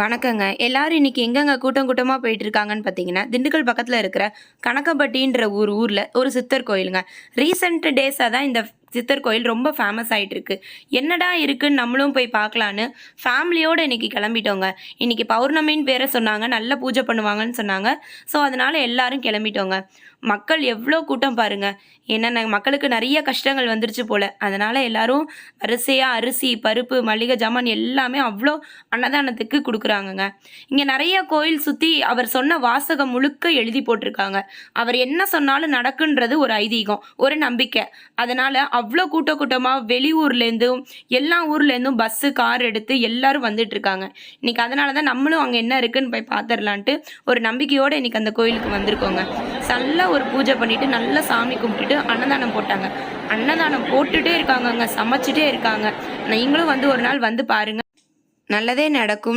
வணக்கங்க. எல்லாரும் இன்றைக்கி எங்கெங்கே கூட்டம் கூட்டமாக போயிட்டு இருக்காங்கன்னு பார்த்தீங்கன்னா திண்டுக்கல் பக்கத்தில் இருக்கிற கணக்கம்பட்டின்ற ஒரு ஊரில் ஒரு சித்தர் கோயிலுங்க. ரீசெண்ட் டேஸாக தான் இந்த சித்தர் கோயில் ரொம்ப ஃபேமஸ் ஆகிட்டு இருக்கு என்னடா இருக்குன்னு நம்மளும் போய் பார்க்கலான்னு ஃபேமிலியோடு இன்னைக்கு கிளம்பிட்டோங்க. இன்னைக்கு பௌர்ணமின்னு பேரை சொன்னாங்க நல்ல பூஜை பண்ணுவாங்கன்னு சொன்னாங்க. ஸோ அதனால எல்லாரும் கிளம்பிட்டோங்க. மக்கள் எவ்வளோ கூட்டம் பாருங்க. என்னென்ன மக்களுக்கு நிறைய கஷ்டங்கள் வந்துருச்சு போல. அதனால எல்லாரும் வரிசையாக அரிசி பருப்பு மளிகை ஜாமான் எல்லாமே அவ்வளோ அன்னதானத்துக்கு கொடுக்குறாங்கங்க. இங்கே நிறைய கோயில் சுற்றி அவர் சொன்ன வாசகம் முழுக்க எழுதி போட்டிருக்காங்க. அவர் என்ன சொன்னாலும் நடக்குன்றது ஒரு ஐதீகம் ஒரு நம்பிக்கை. அதனால் அவ்வளோ கூட்ட கூட்டமாக வெளியூர்லேருந்தும் எல்லா ஊர்லேருந்தும் பஸ்ஸு கார் எடுத்து எல்லாரும் வந்துட்டு இருக்காங்க அதனால தான் நம்மளும் அங்கே என்ன இருக்குதுன்னு போய் பார்த்துடலான்ட்டு ஒரு நம்பிக்கையோடு இன்னைக்கு அந்த கோயிலுக்கு வந்திருக்கோங்க. நல்லா ஒரு பூஜை பண்ணிவிட்டு நல்லா சாமி கும்பிட்டுட்டு அன்னதானம் போட்டாங்க. அன்னதானம் போட்டுகிட்டே இருக்காங்கங்க சமைச்சிட்டே இருக்காங்க. நீங்களும் வந்து ஒரு நாள் வந்து பாருங்கள் நல்லதே நடக்கும்.